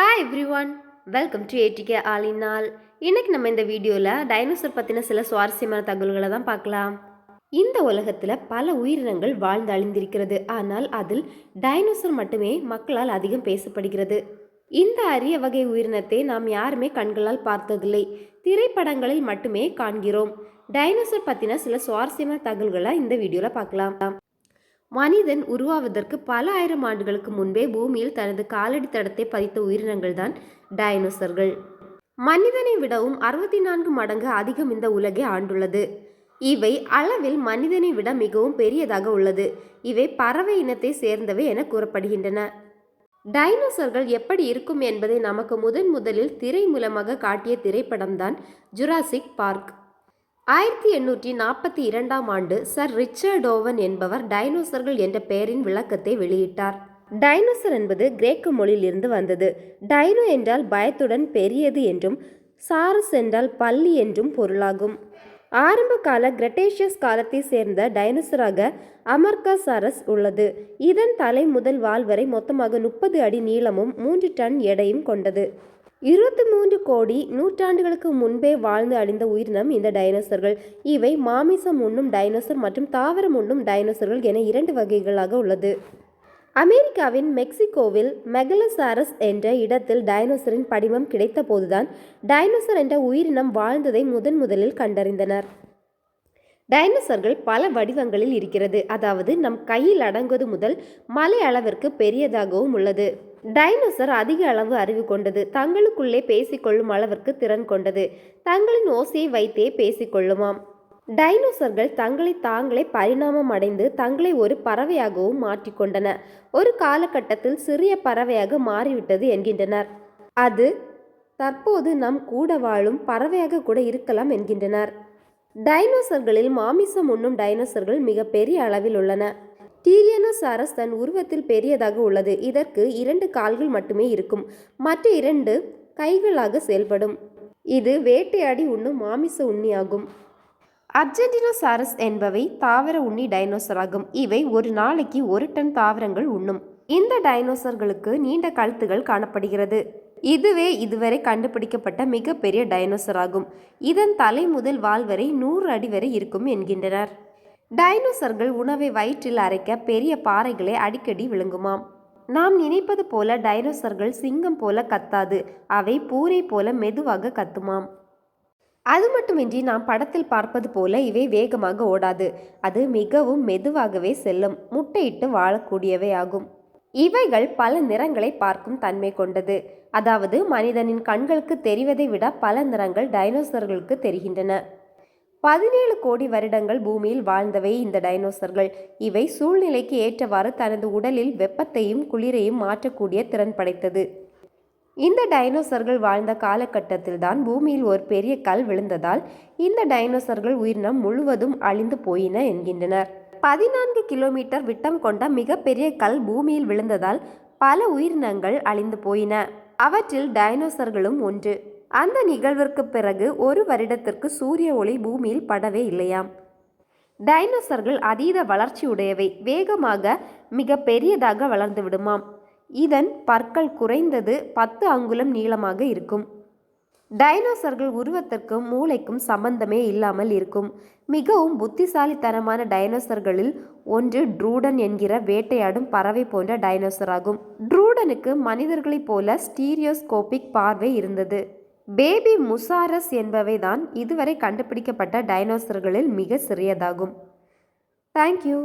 Hi every one welcome to ATK ஆலினால் இன்றைக்கி நம்ம இந்த வீடியோவில் டைனோசர் பற்றின சில சுவாரஸ்யமான தகவல்களை தான் பார்க்கலாம். இந்த உலகத்தில் பல உயிரினங்கள் வாழ்ந்து அழிந்திருக்கிறது. ஆனால் அதில் டைனோசர் மட்டுமே மக்களால் அதிகம் பேசப்படுகிறது. இந்த அரிய வகை உயிரினத்தை நாம் யாருமே கண்களால் பார்த்ததில்லை. திரைப்படங்களில் மட்டுமே காண்கிறோம். டைனோசர் பற்றின சில சுவாரஸ்யமான தகவல்களை இந்த வீடியோவில் பார்க்கலாம். மனிதன் உருவாவதற்கு பல ஆயிரம் ஆண்டுகளுக்கு முன்பே பூமியில் தனது காலடி தடத்தை பதித்த உயிரினங்கள் தான் டைனோசர்கள். மனிதனை விடவும் அறுபத்தி நான்கு மடங்கு அதிகம் இந்த உலகை ஆண்டுள்ளது. இவை அளவில் மனிதனை விட மிகவும் பெரியதாக உள்ளது. இவை பறவை இனத்தை சேர்ந்தவை என கூறப்படுகின்றன. டைனோசர்கள் எப்படி இருக்கும் என்பதை நமக்கு முதன் முதலில் திரை மூலமாக காட்டிய திரைப்படம்தான் ஜுராசிக் பார்க். ஆயிரத்தி எண்ணூற்றி நாற்பத்தி இரண்டாம் ஆண்டு சர் ரிச்சர்ட் ஓவன் என்பவர் டைனோசர்கள் என்ற பெயரின் விளக்கத்தை வெளியிட்டார். டைனோசர் என்பது கிரேக்க மொழியிலிருந்து வந்தது. டைனோ என்றால் பயத்துடன் பெரியது என்றும் சாரஸ் என்றால் பள்ளி என்றும் பொருளாகும். ஆரம்ப கால கிரட்டேஷியஸ் காலத்தை சேர்ந்த டைனோசராக அமர்கா சாரஸ் உள்ளது. இதன் தலை முதல் வால் வரை மொத்தமாக முப்பது அடி நீளமும் மூன்று டன் எடையும் கொண்டது. இருபத்தி மூன்று கோடி நூற்றாண்டுகளுக்கு முன்பே வாழ்ந்து அழிந்த உயிரினம் இந்த டைனோசர்கள். இவை மாமிசம் உண்ணும் டைனோசர் மற்றும் தாவரம் உண்ணும் டைனோசர்கள் என இரண்டு வகைகளாக உள்ளது. அமெரிக்காவின் மெக்சிகோவில் மெகலசாரஸ் என்ற இடத்தில் டைனோசரின் படிமம் கிடைத்தபோதுதான் டைனோசர் என்ற உயிரினம் வாழ்ந்ததை முதன் முதலில் கண்டறிந்தனர். டைனோசர்கள் பல வடிவங்களில் இருக்கிறது. அதாவது நம் கையில் அடங்குவது முதல் மலை அளவிற்கு பெரியதாகவும் உள்ளது. டைனோசர் அதிக அளவு அறிவு கொண்டது. தங்களுக்குள்ளே பேசிக்கொள்ளும் அளவிற்கு திறன் கொண்டது. தங்களின் ஓசையை வைத்தே பேசிக்கொள்ளுமாம். டைனோசர்கள் தங்களை தாங்களே பரிணாமம் அடைந்து தங்களை ஒரு பறவையாகவும் மாற்றிக்கொண்டன ஒரு காலகட்டத்தில் சிறிய பறவையாக மாறிவிட்டது என்கின்றனர். அது தற்போது நம் கூட வாழும் பறவையாக கூட இருக்கலாம் என்கின்றனர். டைனோசர்களில் மாமிசம் உண்ணும் டைனோசர்கள் மிக பெரிய அளவில் உள்ளன. டீரியனோசாரஸ் தன் உருவத்தில் பெரியதாக உள்ளது. இதற்கு இரண்டு கால்கள் மட்டுமே இருக்கும். மற்ற இரண்டு கைகளாக செயல்படும். இது வேட்டையாடி உண்ணும் மாமிச உண்ணியாகும். அர்ஜென்டினோசாரஸ் என்பவை தாவர உண்ணி டைனோசர் ஆகும் இவை ஒரு நாளைக்கு ஒரு டன் தாவரங்கள் உண்ணும். இந்த டைனோசர்களுக்கு நீண்ட கழுத்துகள் காணப்படுகிறது. இதுவே இதுவரை கண்டுபிடிக்கப்பட்ட மிகப்பெரிய டைனோசர் ஆகும் இதன் தலை முதல் வால் வரை நூறு அடி வரை இருக்கும் என்கின்றனர். டைனோசர்கள் உணவை வயிற்றில் அரைக்க பெரிய பாறைகளை அடிக்கடி விழுங்குமாம். நாம் நினைப்பது போல டைனோசர்கள் சிங்கம் போல கத்தாது அவை பூரை போல மெதுவாக கத்துமாம். அது மட்டுமின்றி நாம் படத்தில் பார்ப்பது போல இவை வேகமாக ஓடாது அது மிகவும் மெதுவாகவே செல்லும் முட்டையிட்டு வாழக்கூடியவை ஆகும் இவைகள் பல நிறங்களை பார்க்கும் தன்மை கொண்டது அதாவது மனிதனின் கண்களுக்கு தெரிவதை விட பல நிறங்கள் டைனோசர்களுக்கு தெரிகின்றன. பதினேழு கோடி வருடங்கள் பூமியில் வாழ்ந்தவை இந்த டைனோசர்கள். இவை சூழ்நிலைக்கு ஏற்றவாறு தனது உடலில் வெப்பத்தையும் குளிரையும் மாற்றக்கூடிய திறன் படைத்தது. இந்த டைனோசர்கள் வாழ்ந்த காலகட்டத்தில் தான் பூமியில் ஒரு பெரிய கல் விழுந்ததால் இந்த டைனோசர்கள் உயிரினம் முழுவதும் அழிந்து போயின என்கின்றனர். பதினான்கு கிலோமீட்டர் விட்டம் கொண்ட மிகப்பெரிய கல் பூமியில் விழுந்ததால் பல உயிரினங்கள் அழிந்து போயின. அவற்றில் டைனோசர்களும் ஒன்று. அந்த நிகழ்விற்கு பிறகு ஒரு வருடத்திற்கு சூரிய ஒளி பூமியில் படவே இல்லையாம். டைனோசர்கள் அதீத வளர்ச்சி உடையவை வேகமாக மிக பெரியதாக வளர்ந்து விடுமாம். இதன் பற்கள் குறைந்தது பத்து அங்குலம் நீளமாக இருக்கும். டைனோசர்கள் உருவத்திற்கும் மூளைக்கும் சம்பந்தமே இல்லாமல் இருக்கும். மிகவும் புத்திசாலித்தனமான டைனோசர்களில் ஒன்று ட்ரூடன் என்கிற வேட்டையாடும் பறவை போன்ற டைனோசர் ஆகும் ட்ரூடனுக்கு மனிதர்களைப் போல ஸ்டீரியோஸ்கோபிக் பார்வை இருந்தது. பேபி முசாரஸ் என்பவை தான் இதுவரை கண்டுபிடிக்கப்பட்ட டைனோசர்களில் மிக சிறியதாகும். தேங்க்யூ